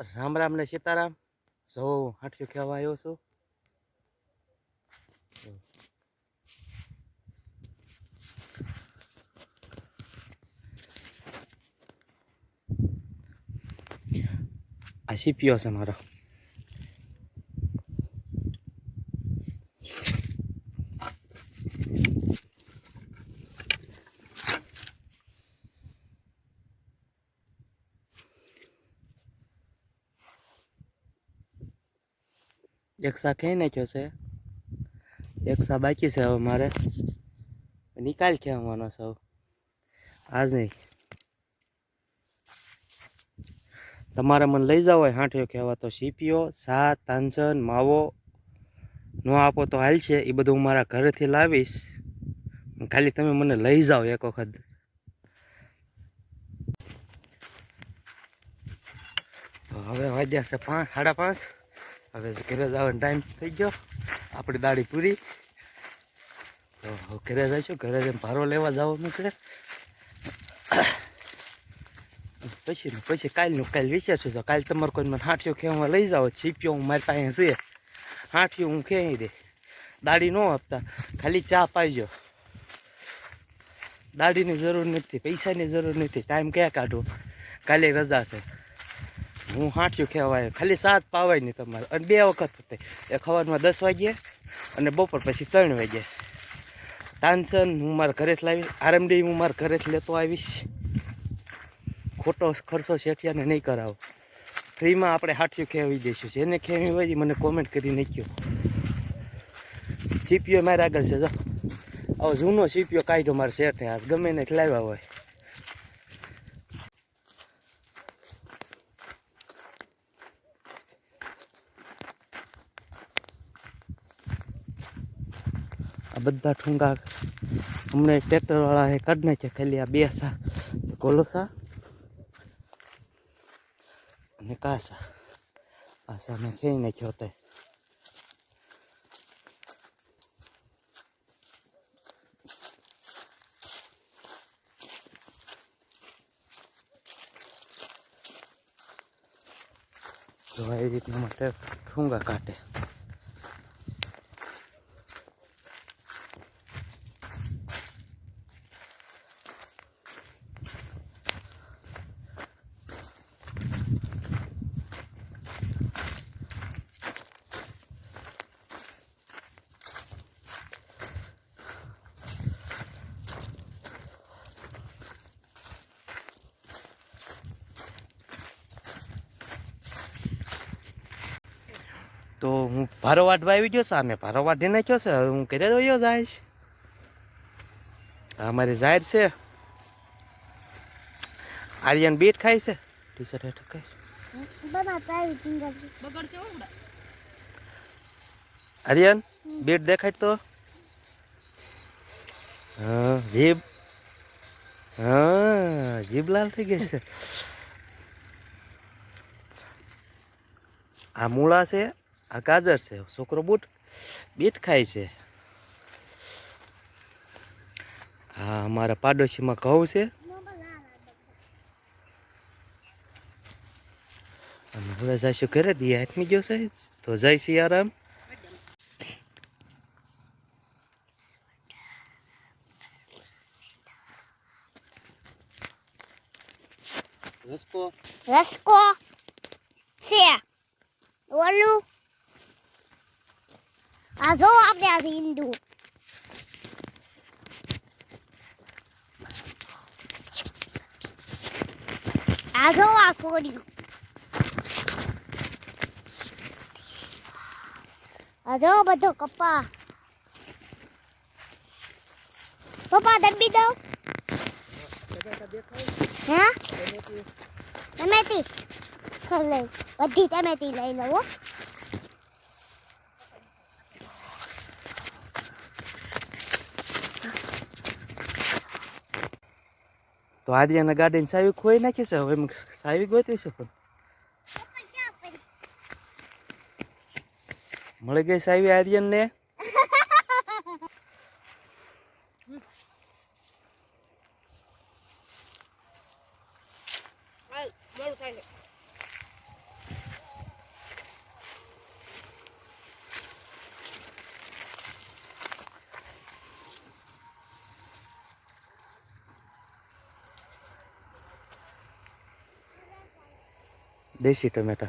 રામ રામ ને સીતારામ. સૌ હાંઠિયો ખેવા આવ્યો છું. આ સીપીઓ છે મારો. એક સા ખાઈ નાખ્યો છે. એક સા બાકી છે હવે મારે. નિકાલ ખેવાનો છે આજ નહીં. તમારે મને લઈ જાવ હોય હાંઠિયો કહેવા તો સીપીઓ સા તાંજન માવો. ન આપો તો હાલ છે એ બધું હું મારા ઘરેથી લાવીશ. ખાલી તમે મને લઈ જાઓ એક વખત. હવે વાગ્યા છે પાંચ સાડા પાંચ. હવે ઘરે જવાનો ટાઈમ થઈ ગયો. આપણી દાડી પૂરી. તો ઘરે જઈશું. ઘરે જઈને ભારો લેવા જવાનું છે પછી પછી કાલનું કાલ વિચારશું. તો કાલ તમારે કોઈ મને હાંઠિયો ખેવા લઈ જાઓ. છીપ્યો હું મારી પાસે છે. હાંઠિયું હું ખેવી દે. દાડી ન આપતા. ખાલી ચા પાઈજો. દાડીની જરૂર નથી. પૈસાની જરૂર નથી. ટાઈમ ક્યાં કાઢો કાલે રજા છે. હું હાંઠિયું ખેવાય ખાલી સાત પાવાય નહીં તમારે. અને બે વખત હતી એક ખવારમાં દસ વાગ્યે અને બપોર પછી ત્રણ વાગ્યે. તાનસન હું મારા ઘરેથી લાવીશ. આરમડી હું મારા ઘરેથી લેતો આવીશ. ખોટો ખર્ચો શેઠિયાને નહીં કરાવો. ફ્રીમાં આપણે હાથિયું ખેવી દઈશું. જેને ખેવી હોય મને કોમેન્ટ કરી નાખ્યો. સીપીઓ મારે આગળ છે, જો. આવો જૂનો સીપીઓ કાઢ્યો મારે શેઠે હાથ ગમે ને લાવ્યા હોય. આ બધા ઠુંગા હમણાં ટ્રેક્ટરવાળા એ કાઢ નાખ્યા ખાલી આ બે સા. કોલોસા અને કાસા આ સામે ખેઈ નાખ્યો હતો તો એ રીતના માટે ઠુંગા કાઢે. તો હું ભારો વાઢવા આવી ગયો સામે ભારો વાઢી નાખ્યો છે. હવે હું ઘરે વયો જાય છે અમારી જાહેર છે. આર્યન બીટ ખાય છે. ટી શર્ટ ખાય આર્યન, બીટ દેખાય તો? હા, જીભ. હા, જીભ લાલ થઈ ગઈ છે. આ મૂળા છે. આ ગાજર છે, છોકરો બૂટ બીટ ખાય છે. હા, અમારા પાડોશીમાં ઘઉં છે. અને હવે જઈશું ઘરે, દિયા હાથમી ગયો છે, તો જઈશું આરામ. રસકો. રસકો છે. ઓલું આ જો આપણે આ ઈંડું આ જો આ કોર્યું આ જો બધો કપા. પપ્પા દબી દો હે? ટમેટી લઈ. બધી ટમેટી લઈ લઉં તો આર્યાના ગાડીને સાવી ખોઈ નાખી છે. હવે સાવી ગોતી છે પણ. મળી ગઈ સાવી આર્યન દેશી ટમેટા